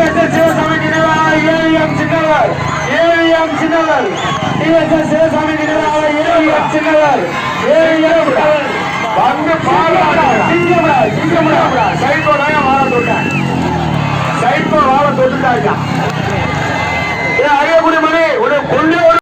TDS Sivasamy நினைவாக AVM சின்னவர் AVM சின்னவர் TDS Sivasamy நினைவாக AVM சின்னவர் AVM வந்து பாலாடா சிங்கமடா சிங்கமடா சைட் போடாங்க வாழ தொட்டேன் சைட் போ வாழ மணி ஒரு கொள்ளையோட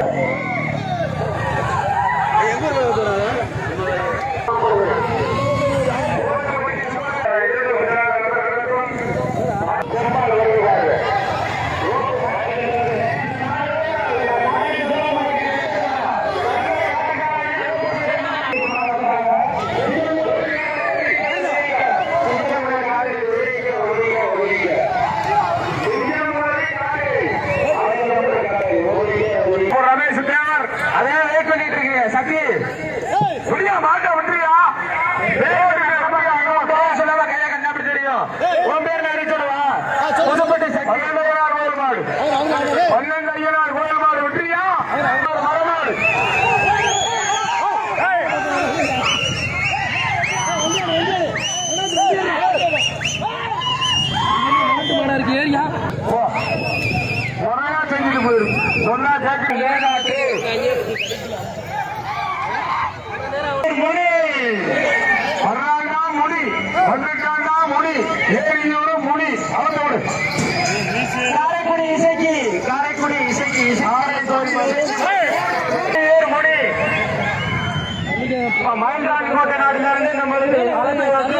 Yeah. பண்ணிட்டு இருக்கீங்க சக்தி. புரியா மாட்ட விட்டுறியா கோட்டை நாட்டுல இருந்து நம்மளுக்கு வந்து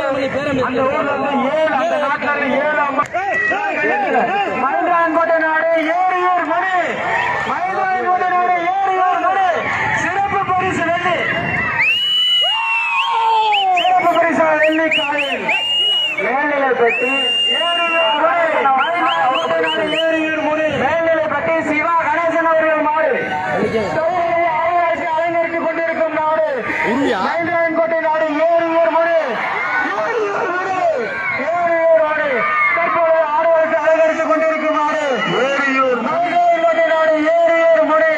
அந்த ஊர்ல இருந்து ஏழு அந்த நாட்டுல ஏழு அம்மா மயில்ராணி கோட்டை நாடு ஏரியூர் மணி கோட்டை நாடு ஏரியூர் மணி சிறப்பு பரிசு வெள்ளி சிறப்பு பரிசு வெள்ளி காயில் மேல்நிலை பெட்டி ஏரியூர் மணி மயில்ராணி கோட்டை நாடு ஏரியூர் மணி மேல்நிலை பெட்டி சிவா கணேசன் அவர்கள் மாடு அலைநிறுத்திக் கொண்டிருக்கும் நாடு மயிலாயன்கோட்டை நாடு ஏரியூர் மணி ஏரியூர் மணி ஏரியூர் மணி தற்போது ஆடுவதற்கு அலைநிறுத்திக் கொண்டிருக்கும் நாடு ஏரியூர் மயிலாயன்கோட்டை நாடு ஏரியூர் மணி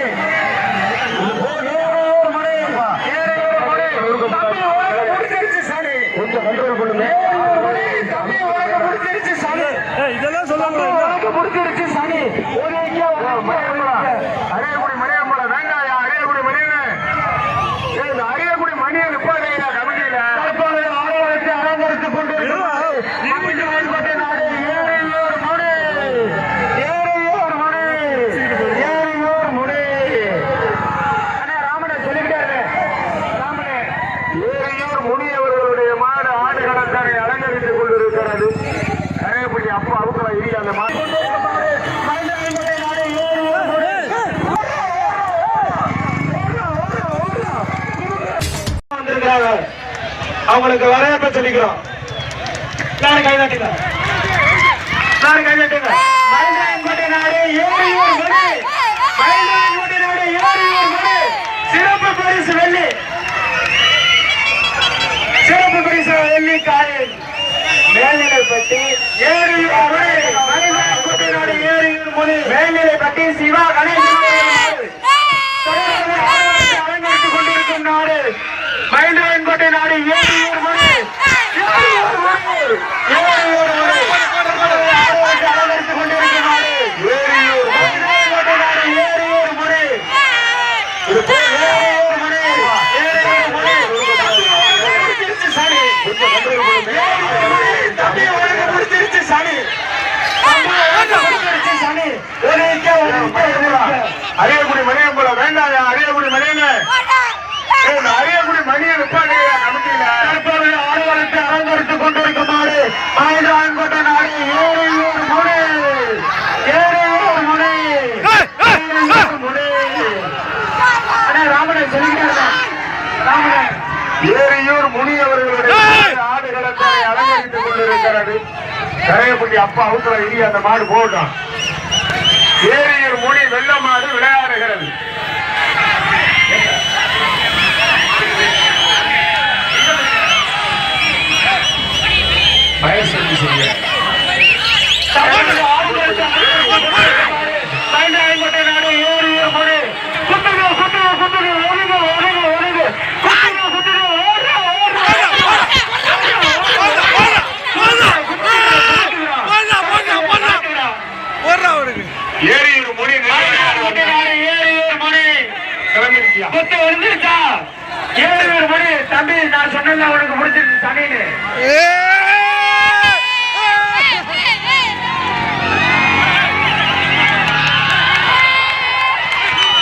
ஏரியூர் மணி ஏரியூர் மணி தம்பி உனக்கு பிடிச்சிருச்சு சனி கொஞ்சம் கண்ட்ரோல் பண்ணுங்க ஏரியூர் மணி தம்பி உனக்கு பிடிச்சிருச்சு சனி இதெல்லாம் சொல்லாம உனக்கு பிடிச்சிருச்சு சனி ஒரு ஐயா அரியக்குடி மாதிரி அப்பா அவுக்கலாம் இடி அந்த மாதிரி அவங்களுக்கு வரவேற்ப சொல்லிக்கிறோம் நாடு கைதட்டுங்க நாடு கைதட்டுங்க சிறப்பு பரிசு வெள்ளி. சிறப்பு பரிசு வெள்ளி காலையில் மேல்நிலைப்பட்டி ஏரியூர் ஏரியூர் மேல்நிலைப்பட்டி சிவா கணேசன். கரையப்பட்டி அப்பா அவுத்துல இனி அந்த மாடு போட்டான் ஏ கொத்து எழுந்துருச்சா? ஏழு பேர் மணி தம்பி நான் சொன்னல உனக்கு முடிச்சிருக்கு சனின்னு.